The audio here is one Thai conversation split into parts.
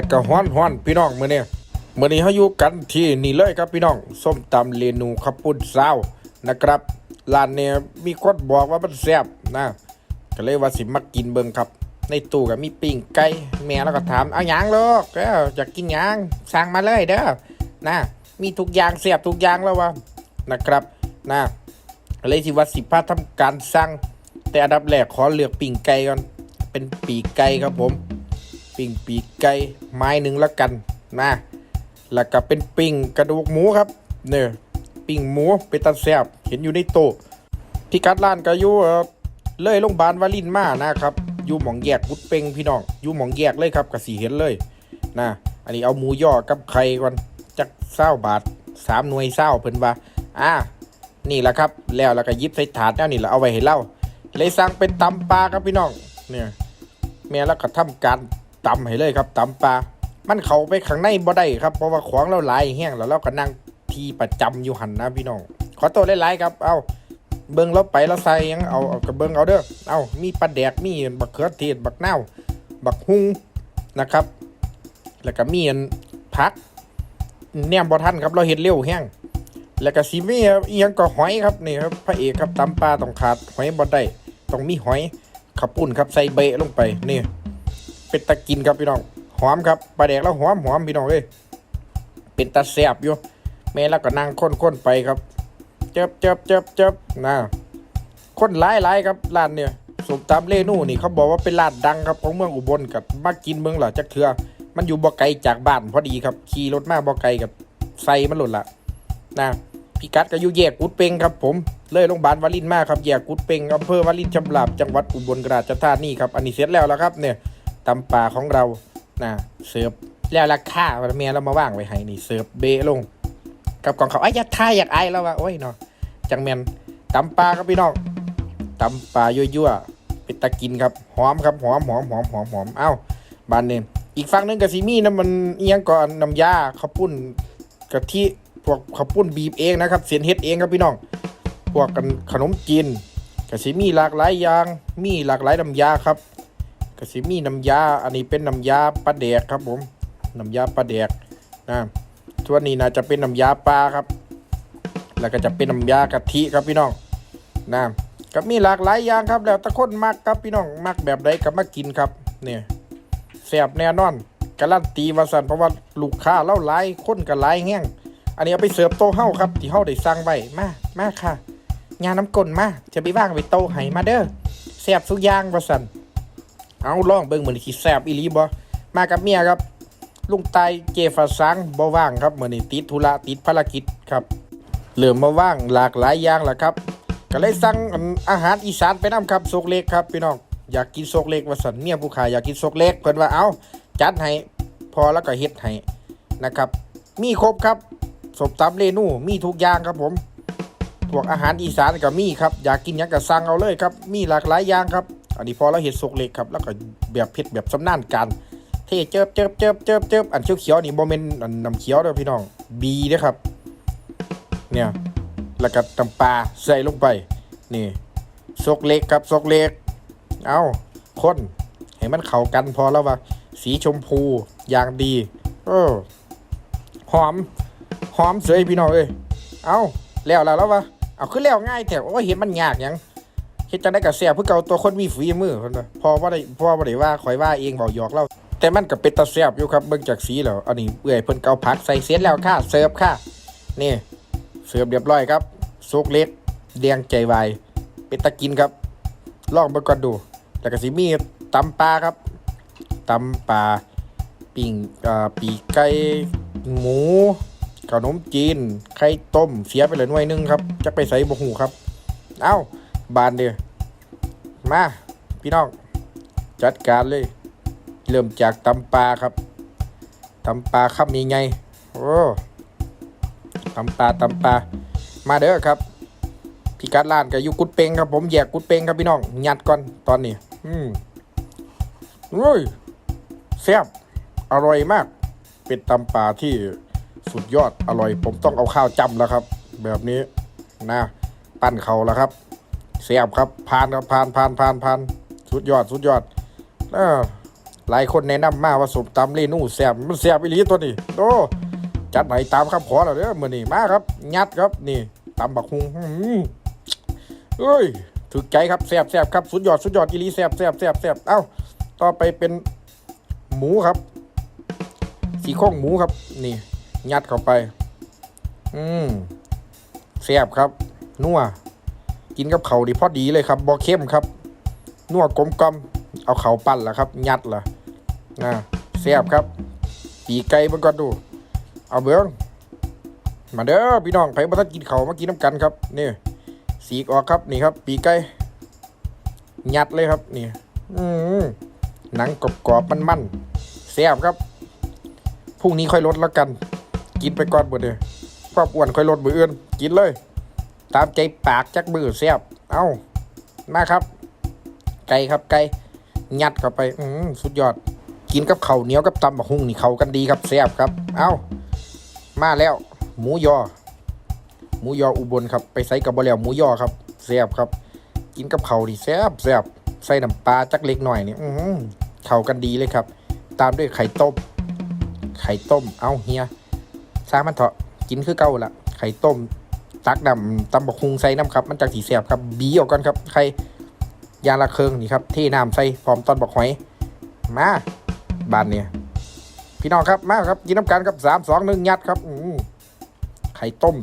ดดก็ฮ้อนฮ้อนพี่น้องมื้อนี้มื้อนี้เฮาอยู่กันที่นี่เลยครับพี่น้องส้มตำเรนูข้าวปุ้นซาวนะครับร้านเนี่ยมีคนบอกว่ามันแซ่บนะก็เลยว่าสิมากินเบิ่งครับ ในตู้ก็มีปิ้งไก่แม่แล้วก็ถามเอาหยังลูกเอ้าอยากกินหยังสั่งมาเลยเด้อนะมีทุกอย่างแซ่บทุกอย่างแล้ววะนะครับนะเลยสิว่าสิพาทำการสั่งแต่อันดับแรกขอเลือกปิ้งไก่ก่อนเป็นปีกไก่ครับผม ปิ้งปีกไก่ไม้หนึ่งแล้วกันนะแล้วก็เป็นปิ้งกระดูกหมูครับเนี่ยปิ้งหมูเป็นตาแซบเห็นอยู่ในโต๊ะพิกัดร้านก็อยู่เอ่อเลยโรงพยาบาลวารินมานะครับอยู่หมองแยกกุดเปงพี่น้องอยู่หมองแยกเลยครับก็สีเห็นเลยนะอันนี้เอาหมูย่อกับไข่ก่อนจักเศร้าบาทสามหน่วยเศร้าเพิ่นว่าอ่านี่แหละครับ แล้วแล้วก็ยิบใส่ถาดแล้วนี่แหละเอาไว้ให้เล่าเลยสั่งเป็นตำปลาครับพี่น้องเนี่ยแม่แล้วก็ทำการ ตำให้เลยครับตำปลา มันเข้าไปข้างในบ่ได้ครับ เพราะว่าของเราหลายแห้งแล้วเราก็นั่งที่ประจำอยู่หันนะพี่น้อง ขอตัวหลายๆครับ เอาเบิ่งเราไปเราใส่ยังเอาเอากระเบิ่งเอาเด้อ เอามีปลาแดก มีบักเขือเทศ บักเน่า บักฮุงนะครับ แล้วก็มีอันผักแนมบ่ทันครับ เราเฮ็ดเร็วแห้ง แล้วก็สิมีอียังก็หอยครับนี่ครับพระเอกครับตำปลาต้องขาดหอยบ่ได้ต้องมีหอยขับปุ่นครับใส่เบะลงไปนี่ เป็นตะกินครับพี่น้องหอมครับปลาแดกแล้วหอมหอมพี่น้องเอ้ยเป็นตาแสบอยู่แม่แล้วก็นั่งค้นๆไปครับเจ็บเจ็บเจ็บเจ็บนะคนหลายหลายครับร้านเนี่ยสมตำเลนู่นี่เขาบอกว่าเป็นร้านดังครับของเมืองอุบลกับมากินเมืองหล่ะจักเถือมันอยู่บ่ไกลจากบ้านพอดีครับขี่รถมาบ่ไกลกับใส่มันหล่นละนะพิกัดก็อยู่แยกกุดเปงครับผมเลยโรงพยาบาลวารินมาครับแยกกุดเปงอำเภอวารินชำราบจังหวัดอุบลราชธานีครับอันนี้เสร็จแล้วแล้วครับเนี่ย ตำป่าของเรานะเสิร์ฟแล้วราคาเมียเรามาว่างไว้ให้นี่เสิร์ฟเบลง กับของเขาไอ้ยากทายอยากไอายแล้วว่าโอ้ยเนาะจังแมนตำปลาครับพี่น้องตำปลายั่วๆเป็นตะกินครับหอมครับหอมหอมหอมหอมหอมเอ้าบานเนี่ยอีกฝั่งหนึงกับซีมี่นะมันเอียงก่อนน้ำยาข้าวปุ้นกะทิพวกข้าวปุ้นบีบเองนะครับเสียนเฮ็ดเองครับพี่น้องพวกกันขนมจีนกะสิมีหลากหลายอย่างมีหลากหลายน้ำยาครับ กะสิมีน้ำยา อันนี้เป็นน้ำยาปลาแดกครับผมน้ำยาปลาแดกนะส่วนนี้น่าจะเป็นน้ำยาปลาครับ แล้วก็จะเป็นน้ำยากะทิครับพี่น้องนะก็มีหลากหลายอย่างครับ แล้วแต่คนมักครับพี่น้องมักแบบใดก็มากินครับเนี่ยแซ่บแน่นอนการันตีว่าสันเพราะว่าลูกค้าเล่าหลายคนก็หลายแห้งอันนี้เอาไปเสิร์ฟโต๊ะเฮาครับ ที่เฮาได้สั่งไว้มามาค่ะ งานน้ำกลนมาจะไปว่างไว้โต๊ะให้มาเด้อแซ่บทุกอย่างว่าสัน เอาลองเบิ่งเหมือนที่แซบอีลีบ่มากับเมียครับ ลุงไตเจฟาซังบ่ว่างครับเหมือนี้ติดธุระติดภารกิจครับเหลือมาว่างหลากหลายอย่างแหละครับ ก็เลยสั่งอาหารอีสานไปนํครับโซกเล็กครับพี่น้องอยากกินโซกเล็กว่าสันเมียผู้ขายอยากกินโซกเล็กเพิ่นว่าเอาจัดให้พอแล้วก็เฮ็ดให้นะครับ มีครบครับสมตำเรนูมีทุกอย่างครับผมพวกอาหารอีสานก็มีครับ อยากกินยังก็สั่งเอาเลยครับ มีหลากหลายอย่างครับ อันนี้พอเราเห็ดโซกเล็กครับแล้วก็แบบเผ็ดแบบสำนานการเท่เจิบเจิบเจิบเจิบเจิบอันเขียวเขียวนี่โมเมนอันน้ำเขียวเด้อพี่น้องบีนะครับ เนี่ยแล้วก็น้ำปลาใส่ลงไป นี่ซกเล็กครับซกเล็ก เอาคนให้มันเข้ากันพอแล้วว่าสีชมพูอย่างดีเออหอม หอมเสยพี่น้องเอ้ยเอาแล้วแล้วแล้ววะเอาขึ้นแล้วง่ายแต่ว่าเห็นมันยากยัง เฮ็ดจังได้กับแซ่บเพื่อเก่าตัวคนมีฝีมือเพิ่นว่าพอว่าได้พอว่าได้ว่าข่อยว่าเองเว้าหยอกเล่าแต่มันก็เป็นตาแซ่บอยู่ครับเบิ่งจากสีแล้วอันนี้เอื่อยเพิ่นเกาผักใส่เสียนแล้วค่ะเสิร์ฟค่ะนี่เสิร์ฟเรียบร้อยครับซุกเล็กแดงใจวายเป็นตะกินครับลองเบิ่งก่อนดูแล้วก็สิมีตำปลาครับตำปลาปิ้งอ่าปีกไก่หมูขนมจีนไข่ต้มเสียไปเลยหน่วยหนึงครับจะไปใส่บ่หูครับ เอ้า บานเดียวมา พี่น้อง จัดการเลย เริ่มจากตำปลาครับตำปลาครับมีไงโอ้ตำปลาตำปลามาเด้อครับพี่กัดร้านกับยูกุดเปงครับผมแยกกุดเปงครับพี่น้องหยัดก่อนตอนนี้ อืมเฮ้ยแซ่บอร่อยมาก เป็นตำปลาที่สุดยอดอร่อย ผมต้องเอาข้าวจำแล้วครับ แบบนี้นะ ปั้นเขาแล้วครับ แซ่บครับผ่านครับผ่านผ่านผ่านผ่านสุดยอดสุดยอดเออหลายคนแนะนำมาว่าสมตำเรนูแซ่บมันแซ่บอีหลีตัวนี้โอ้จัดไหนตามคำขอแล้วเด้อมื้อนี้มาครับยัดครับนี่ตำบักฮุงเอ้ยถูกใจครับแซ่บแซ่บครับสุดยอดสุดยอดอีลีแซ่บแซ่บแซ่บแซ่บเอ้าต่อไปเป็นหมูครับ สีโครงหมูครับ นี่ ยัดเข้าไป อืมแซ่บครับ นัว กินกับเขาดีพอดีเลยครับบอเข้มครับนัวกลมกลมเอาเขาปั้นล่ะครับ ยัดล่ะอ่าแซ่บครับ ปีไก่บังก่อนดู เอาเบิ้งมาเด้อพี่น้องไผบ่ทันกินเขามากินน้ำกันครับนี่สีออกครับนี่ครับ ปีไก่ยัดเลยครับนี่อืมหนังกรอบๆมันๆแซ่บครับพรุ่งนี้ค่อยลดแล้วกัน กินไปก่อนบ่เด้อความอ้วนค่อยลดมืออื่นกินเลย ตามใจปากจักมือแซ่บเอ้า มาครับ ไก่ครับไก่ยัดเข้าไป อืมสุดยอด กินกับเข้าเหนียวกับตำบักหุ่งนี่เข้ากันดีครับแซ่บครับ เอ้า มาแล้ว หมูยอ หมูยออุบลครับ ไปใส่กับบะแล้วหมูยอครับแซ่บครับ กินกับเข้าดีแซ่บแซ่บใส่น้ำปลาจักเล็กหน่อยนี่อืเข้ากันดีเลยครับ ตามด้วยไข่ต้ม ไข่ต้ม เอาเฮียสร้างมันเถอะกินคือเก่าละไข่ต้ม ตักดำตำบักคุงใส่น้ำครับ มันจากสีแสบครับ บีออกก่อนครับไข่ยาละเคิงนี่ครับ เทน้ำใส่พร้อมตอนบักหอย มาบานเนี่ยพี่น้องครับ มาครับกินน้ำกันครับสามสองหนึ่งยัดครับไข่ต้ม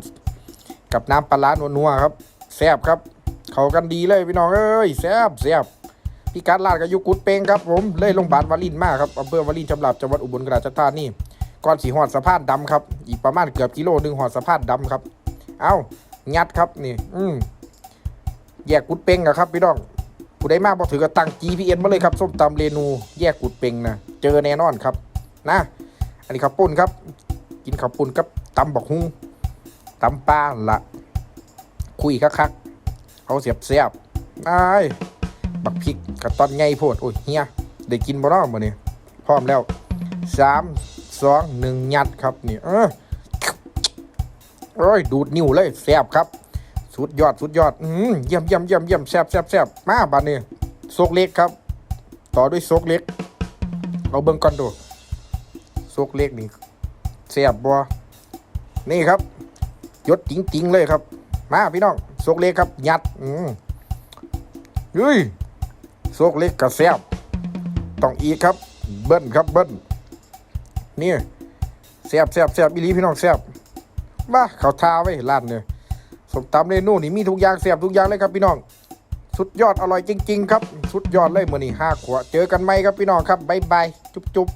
กับน้ำปลาร้านัวๆครับแซบครับ เข้ากันดีเลยพี่น้องเอ้ยแซบแซบพี่การลาดกับยุกุดเปงครับผมเลยลงพยาบาลวารินมากครับอำเภอวารินจำหลับจังหวัดอุบลราชธานีก่อนสีหอดสะพานดำครับ อีกประมาณเกือบกิโลหนึ่งหอดสะพานดำครับ เอางัดครับนี่ อืมแยกกุดเป่งอะครับพี่น้องผู้ใดมากบอถือกระตัง GPS มาเลยครับส้มตำเรนู แยกกุดเป่งนะเจอแน่นอนครับ นะ อันนี้ข้าวปุ้นครับ กินข้าวปุ้นกับตำบักฮุงตำปลาละคุยคักๆเอาเสียบเสียบๆไอ้ายบักพริกกับตอนไงโพดโอ้ยเฮียได้กินบ่เนาะมื้อนี้พร้อมแล้วสามสองหนึ่งยัดครับนี่เออ โอ้ยดูดนิ้วเลยแซ่บครับ สุดยอดสุดยอดอืมเยี่ยมเยี่ยมเยี่ยมเยี่ยมแซ่บแซ่บแซ่บมาบัดนี้โซกเล็กครับ ต่อด้วยโซกเล็กเอาเบิ่งก่อนดูโซกเล็กนี่แซ่บบ่นี่ครับยศจริงๆเลยครับ มาพี่น้องโซกเล็กครับยัดอืมเฮ้ยโซกเล็กกับแซบต้องอีกครับ เบิ้ลครับเบิ้ลนี่แซบแซบแซบอีลีพี่น้องแซบ มาเขาทาไว้ร้านเนี่ยสมตำเรนูนี่มีทุกอย่างเสียบทุกอย่างเลยครับพี่น้อง สุดยอดอร่อยจริง ๆ ครับ สุดยอดเลยมือนี่ห้าขวดเจอกันไหมครับพี่น้องครับบายบายจุ๊บจุ๊บ